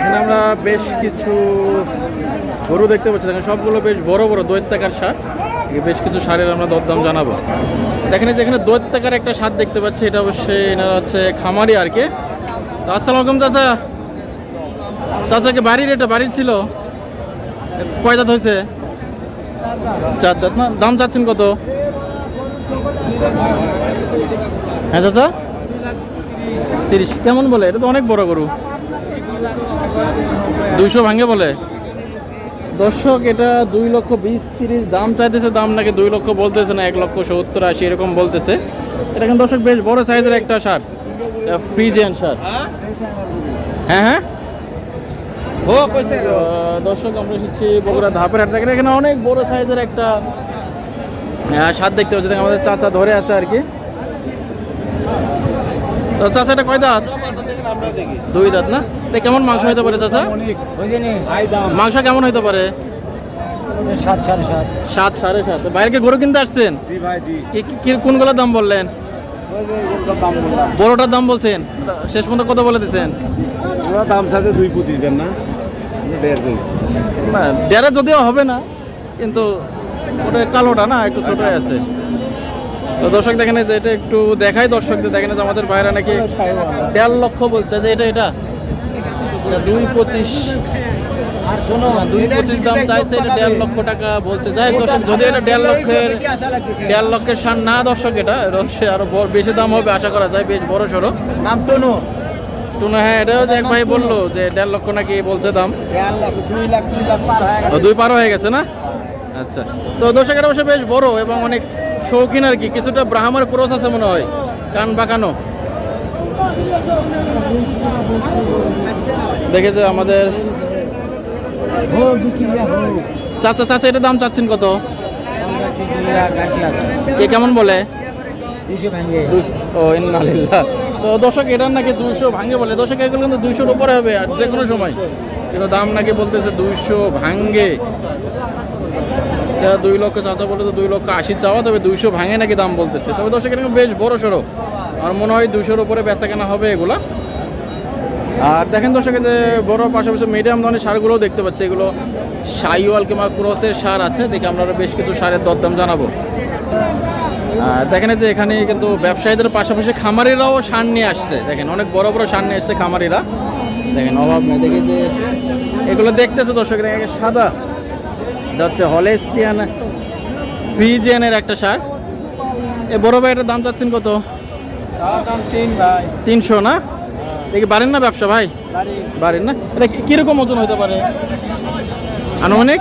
এখানে আমরা বেশ কিছু গরু দেখতে পাচ্ছি। দেখেন, সবগুলো বেশ বড় বড় দৈত্যাকার সার। বেশ কিছু সারের আমরা দরদাম জানাব। এখানে দৈত্যাকার একটা সার দেখতে পাচ্ছি, এটা অবশ্যই এনারা হচ্ছে খামারি আর কি। আসসালামু আলাইকুম, চাচা। চাচাকে বাড়ির এটা বাড়ির ছিল। কয় দাঁত হয়েছে? চার দাঁত না? দাম চাচ্ছেন কত? হ্যাঁ চাচা? তিরিশ। কেমন বলে? এটা তো অনেক বড় গরু। দুইশো ভাঙে বলে। দর্শক এটা দুই লক্ষ বিশ তিরিশ। দাম চাইতেছে দাম নাকি দুই লক্ষ বলতেছে না এক লক্ষ সত্তর আশি এরকম বলতেছে। এটা কিন্তু দর্শক বেশ বড় সাইজের একটা সার। ফ্রিজেন সার। হ্যাঁ হ্যাঁ? ও দর্শক আমরা এসেছি বগুড়া ধাপের হাট দেখেন এখানে অনেক বড় সাইজের একটা সার দেখতে পাচ্ছি। আমাদের চাচা ধরে আছে আর কি। তো চাচা এটা কয় দাঁত? দুই দাঁত না? এটা কেমন মাংস হইতে পারে চাচা? মাংস কেমন হইতে পারে? সাত সাড়ে সাত। সাত সাড়ে সাত বাইরে গরু কিনতে আসছেন? জি ভাই কি- কি- কি- কোনগুলোর দাম বললেন? বড়টার দাম বলছেন। শেষ পর্যন্ত কত বলে দিচ্ছেন ওরা দাম চাচ্ছে দুই পঁচিশ দেন না দেড়ে যদিও হবে না কিন্তু ওটা কালোটা না একটু ছোটই আছে। তো দর্শক দেখেন যে এটা একটু দেখাই দর্শকদের দেখেন যে আমাদের বাইরে নাকি দেড় লক্ষ বলছে। যে এটা এটা এটা দুই পঁচিশ দুই পঁচিশ দাম চাইছে এটা দেড় লক্ষ টাকা বলছে। যাই দর্শক যদি এটা দেড় লক্ষের দেড় লক্ষের সার না দর্শক এটা এটা আরও বেশি দাম হবে আশা করা যায় বেশ বড় সড়ো। নাম টনু। টুনা হ্যাঁ এটাও এক ভাই বলল যে দেড় লক্ষ নাকি বলছে দাম। দুই পার হয়ে গেছে। না? আচ্ছা। তো দর্শকের অবশ্য বেশ বড় এবং অনেক শৌখিন আর কি কিছুটা ব্রাহ্মার ক্রস আছে মনে হয় কান বাঁকানো। দেখে যে আমাদের চাচা চাচা এটা দাম চাচ্ছেন কত? কে কেমন বলে? ও তো দর্শক এটার নাকি দুইশো ভাঙে বলে। দর্শক এগুলো কিন্তু দুইশোর উপরে হবে আর যে কোনো সময়। কিন্তু দাম নাকি বলতেছে দুইশো ভাঙ্গে দুই লক্ষ চাচা বলে তো দুই লক্ষ আশি চাওয়া তবে দুইশো ভাঙে নাকি দাম বলতেছে। তবে দর্শক কিন্তু বেশ বড় সড়ো। আর মনে হয় দুইশোর উপরে বেচা কেনা হবে এগুলা। আর দেখেন দর্শক যে বড় পাশাপাশি মিডিয়াম ধরনের সারগুলোও দেখতে পাচ্ছি। এগুলো সাইওয়াল কিংবা ক্রসের সার আছে। দেখে আমরা বেশ কিছু সারের দরদাম জানাব। আর দেখেন যে এখানে কিন্তু ব্যবসায়ীদের পাশাপাশি খামারিরাও সার নিয়ে আসছে। দেখেন অনেক বড় বড় সার নিয়ে আসছে খামারিরা। দেখেন অভাব নেই। দেখি যে এগুলো দেখতেছে দর্শক সাদা। এটা হচ্ছে হলেস্টিয়ান ফ্রিজিয়ানের একটা সার এ বড় ভাই এটার দাম চাচ্ছেন কত? তিনশো না? দেখি বাড়েন না ব্যবসা ভাই? বাড়েন না? এটা কি- কীরকম ওজন হতে পারে? আনুমানিক?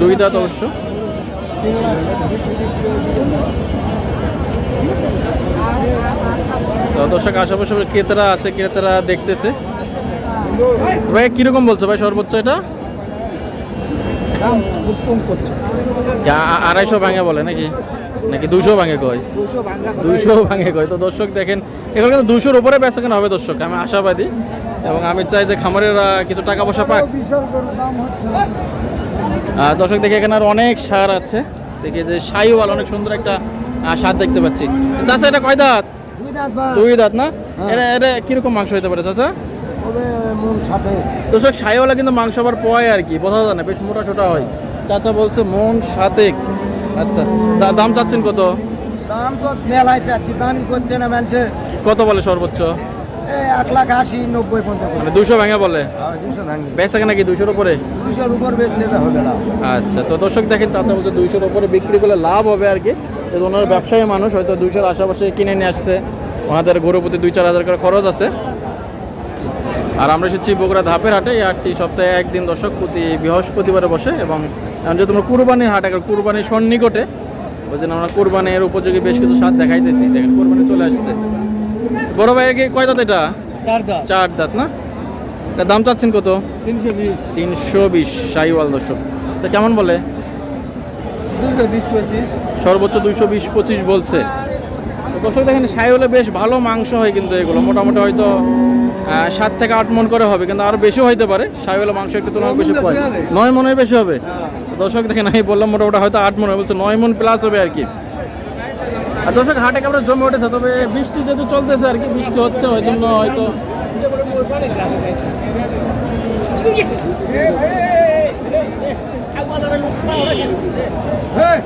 দুই দাঁত অবশ্য। তো দর্শক আশেপাশে ক্রেতারা আছে ক্রেতারা দেখতেছে। ভাই কীরকম বলছো ভাই সর্বোচ্চ এটা? আড়াইশো ভাঙে বলে নাকি? নাকি দুশো ভাঙে কয়? দুশো ভাঙে কয়। তো দর্শক দেখেন এগুলো কিন্তু দুশোর উপরে বেচা কেনা হবে দর্শক আমি আশাবাদী। এবং আমি চাই যে খামারেরা কিছু টাকা পয়সা পাক। দর্শক দেখে এখানে আর অনেক সার আছে। দেখি যে সাইওয়াল অনেক সুন্দর একটা সার দেখতে পাচ্ছি। চাচা এটা কয় দাঁত? দুই দাঁত না? হ্যাঁ। এটা এটা কীরকম মাংস হতে পারে চাচা? হবে মন সাথে। দর্শক সাইওয়ালা কিন্তু মাংস আবার পয় আর কি বোঝা যায় না বেশ মোটা সোটা হয়। চাচা বলছে মন সাতেক। আচ্ছা দাম চাচ্ছেন কত? দাম তো মেলায় চাচ্ছি দামই করছে না মানুষে কত বলে সর্বোচ্চ? এক লাখ আশি নব্বই পর্যন্ত মানে দুশো ভাঙে বলে? দুশো ভাঙি। বেচা কেনা কি দুশোর উপরে? দুশোর উপর বেচলে তো হবে না। আচ্ছা তো দর্শক দেখেন চাচা বলছে দুইশোর উপরে বিক্রি করলে লাভ হবে আর কি। ওনার ব্যবসায়ী মানুষ হয়তো দুইশোর আশেপাশে কিনে নিয়ে আসছে। ওনাদের গরু প্রতি দুই চার হাজার করে খরচ আছে। আর আমরা এসেছি বগুড়া ধাপের হাটে। এই হাটটি সপ্তাহে একদিন দর্শক প্রতি বৃহস্পতিবারে বসে এবং যেহেতু আমরা কুরবানির হাট এখন কুরবানির সন্নিকটে ওই জন্য আমরা কুরবানির উপযোগী বেশ কিছু স্বাদ দেখাইতেছি। দেখেন কুরবানি চলে আসছে। বড় ভাই কি কয় দাঁত এটা? চার দাঁত। না? এটা দাম চাচ্ছেন কত? তিনশো বিশ। তিনশো বিশ সাইওয়াল দর্শক। তা কেমন বলে? সর্বোচ্চ দুইশো বিশ পঁচিশ বলছে। দর্শক দেখেন সাইওয়ালে বেশ ভালো মাংস হয় কিন্তু এগুলো। মোটামুটি হয়তো সাত থেকে আট মন করে হবে কিন্তু আরও বেশি হইতে পারে। সাহেবেলা মাংস একটু তুলনায় বেশি পায় নয় মনে বেশি হবে। দর্শক দেখেন আমি বললাম মোটামুটি হয়তো আট মনে বলছে নয় মন প্লাস হবে আর কি। আর দর্শক হাটে কেমন জমে উঠেছে তবে বৃষ্টি যেহেতু চলতেছে আর কি বৃষ্টি হচ্ছে ওই জন্য হয়তো হ্যাঁ।